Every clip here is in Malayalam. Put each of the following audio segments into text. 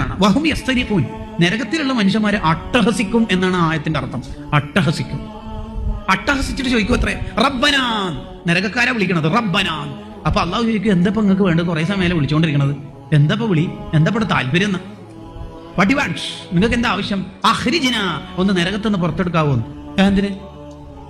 കാണാം. വഹും യസ്തരിക്കൂൻ നരകത്തിലുള്ള മനുഷ്യന്മാരെ അട്ടഹസിക്കും എന്നാണ് ആയത്തിന്റെ അർത്ഥം. അട്ടഹസിക്കും. അട്ടഹസിച്ചിട്ട് ചോദിക്കും അത്രേ. റബ്ബനാൻ നരകക്കാരെ വിളിക്കണത്. റബ്ബനാൻ അപ്പൊ അള്ളാഹു ചോദിക്കും എന്താ ഇപ്പൊ നിങ്ങൾക്ക് വേണ്ടത്? കുറെ സമയം വിളിച്ചുകൊണ്ടിരിക്കണത് എന്താ വിളി? എന്താ ഇപ്പൊ താല്പര്യം വട്ടി നിങ്ങൾക്ക് എന്താ ആവശ്യം? അഹ്രിജിന. ഒന്ന് നരകത്തുനിന്ന് പുറത്തെടുക്കാവോ എന്തിന്?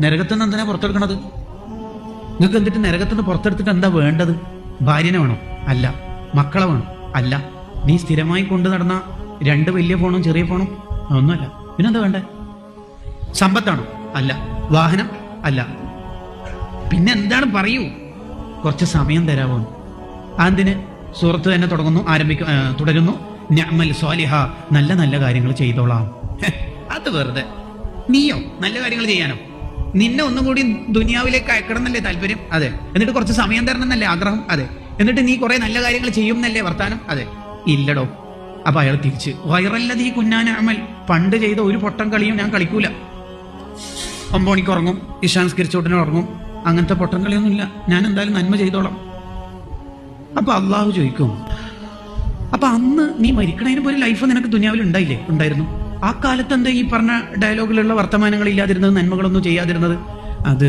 നരകത്തുനിന്ന് എന്തിനാ പുറത്തെടുക്കണത്? നിങ്ങൾക്ക് എന്നിട്ട് നരകത്തുനിന്ന് പുറത്തെടുത്തിട്ട് എന്താ വേണ്ടത്? ഭാര്യനെ വേണോ. അല്ല. മക്കളെ വേണോ. അല്ല. നീ സ്ഥിരമായി കൊണ്ടു നടന്ന രണ്ട് വലിയ ഫോണും ചെറിയ ഫോണും ഒന്നുമല്ല പിന്നെന്താ വേണ്ടേ? സമ്പത്താണോ? അല്ല. വാഹനം? അല്ല. പിന്നെ എന്താണ് പറയൂ? കുറച്ച് സമയം തരാമോ അതിന് സുഹൃത്ത് തന്നെ തുടങ്ങുന്നു ആരംഭിക്കും തുടരുന്നു. ഞമ്മൽ സ്വാലിഹ നല്ല നല്ല കാര്യങ്ങൾ ചെയ്തോളാം. അത് വെറുതെ. നീയോ? നല്ല കാര്യങ്ങൾ ചെയ്യാനോ? നിന്നെ ഒന്നും കൂടി ദുനിയാവിലേക്ക് അയക്കണം എന്നല്ലേ താല്പര്യം? അതെ. എന്നിട്ട് കുറച്ച് സമയം തരണം എന്നല്ലേ ആഗ്രഹം? അതെ. എന്നിട്ട് നീ കുറെ നല്ല കാര്യങ്ങൾ ചെയ്യും എന്നല്ലേ വർത്താനം? അതെ. ഇല്ലടോ. അപ്പൊ അയാൾ തിരിച്ച് വയറല്ലതീ കുഞ്ഞാൻ അമൽ പണ്ട് ചെയ്ത ഒരു പൊട്ടം കളിയും ഞാൻ കളിക്കൂല. ഒമ്പത് മണിക്ക് ഉറങ്ങും ഇഷാൻസ്കരിച്ചോട്ടിന് ഉറങ്ങും. അങ്ങനത്തെ പൊട്ടം കളിയൊന്നുമില്ല. ഞാൻ എന്തായാലും നന്മ ചെയ്തോളാം. അപ്പൊ അള്ളാഹു ചോദിക്കും അപ്പൊ അന്ന് നീ മരിക്കണതിന് ഒരു ലൈഫ് നിനക്ക് ദുനിയാവിൽ ഉണ്ടായില്ലേ? ഉണ്ടായിരുന്നു. ആ കാലത്ത് എന്താ ഈ പറഞ്ഞ ഡയലോഗിലുള്ള വർത്തമാനങ്ങൾ ഇല്ലാതിരുന്നത് നന്മകളൊന്നും ചെയ്യാതിരുന്നത്? അത്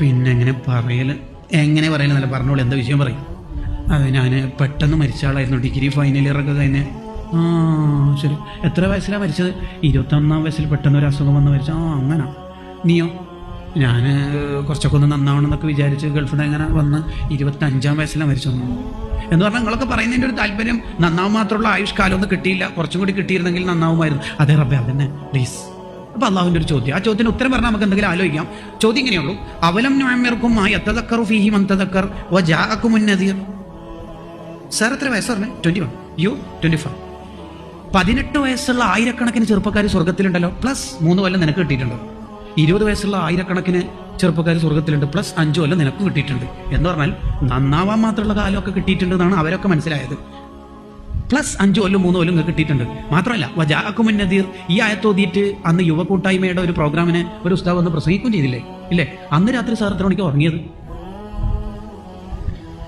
പിന്നെ എങ്ങനെ പറയൽ? എങ്ങനെ പറയലെന്നല്ല പറഞ്ഞോളൂ എന്താ വിഷയം പറയും. അത് ഞാൻ പെട്ടെന്ന് മരിച്ച ആളായിരുന്നു. ഡിഗ്രി ഫൈനൽ ഇയറൊക്കെ കഴിഞ്ഞ്. ആ ശരി. എത്ര വയസ്സിലാണ് മരിച്ചത്? ഇരുപത്തൊന്നാം വയസ്സിൽ പെട്ടെന്ന് ഒരു അസുഖം വന്ന് മരിച്ചു. ആ അങ്ങനെ. നീയോ? ഞാൻ കുറച്ചൊക്കെ ഒന്ന് നന്നാവണം എന്നൊക്കെ വിചാരിച്ച് ഗൾഫിൽ അങ്ങനെ വന്ന് ഇരുപത്തഞ്ചാം വയസ്സിലാണ് മരിച്ചു എന്ന് പറഞ്ഞാൽ നിങ്ങളൊക്കെ പറയുന്നതിന്റെ ഒരു താല്പര്യം നന്നാവും മാത്രമുള്ള ആയുഷ്കാലം ഒന്നും കിട്ടിയില്ല. കുറച്ചും കൂടി കിട്ടിയിരുന്നെങ്കിൽ നന്നാവുമായിരുന്നു. അതെ റബ്ബെ അതന്നെ. പ്ലീസ് അപ്പോൾ അള്ളാഹുവിന്റെ ഒരു ചോദ്യം. ആ ചോദ്യത്തിന് ഉത്തരം പറഞ്ഞാൽ നമുക്ക് എന്തെങ്കിലും ആലോചിക്കാം. ചോദ്യം ഇങ്ങനെയുള്ളൂ. അവലം നുഴമ്മിർക്കും ആ എത്തതക്കർ ഫീഹി മന്തതക്കർ വ മുന്നദീർ സാർ എത്ര വയസ്സ് പറഞ്ഞേ twenty one you twenty five പതിനെട്ട് വയസ്സുള്ള ആയിരക്കണക്കിന് ചെറുപ്പക്കാർ സ്വർഗത്തിലുണ്ടല്ലോ പ്ലസ് മൂന്ന് കൊല്ലം നിനക്ക് കിട്ടിയിട്ടുണ്ട്. ഇരുപത് വയസ്സുള്ള ആയിരക്കണക്കിന് ചെറുപ്പക്കാർ സ്വർഗത്തിലുണ്ട് പ്ലസ് അഞ്ച് കൊല്ലം നിനക്ക് കിട്ടിയിട്ടുണ്ട്. എന്ന് പറഞ്ഞാൽ നന്നാവാൻ മാത്രമുള്ള കാലമൊക്കെ കിട്ടിയിട്ടുണ്ടെന്നാണ് അവരൊക്കെ മനസ്സിലായത്. പ്ലസ് അഞ്ച് കൊല്ലം മൂന്ന് കൊല്ലം കിട്ടിയിട്ടുണ്ട്. മാത്രമല്ല വജാക്കുമുൻ നദീർ ഈ ആയത്തോതിയിട്ട് അന്ന് യുവ കൂട്ടായ്മയുടെ ഒരു പ്രോഗ്രാമിന് ഒരു ഉസ്താവ് വന്ന് പ്രസംഗിക്കുകയും ചെയ്തില്ലേ? ഇല്ലേ? അന്ന് രാത്രി സാർ എത്ര മണിക്ക് ഉറങ്ങിയത്?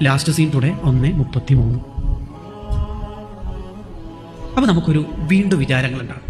ലാസ്റ്റ് സീൻ ടുഡേ ഒന്ന് മുപ്പത്തി മൂന്ന് അപ്പൊ നമുക്കൊരു വീണ്ടും വിചാരങ്ങൾ ഉണ്ടാകും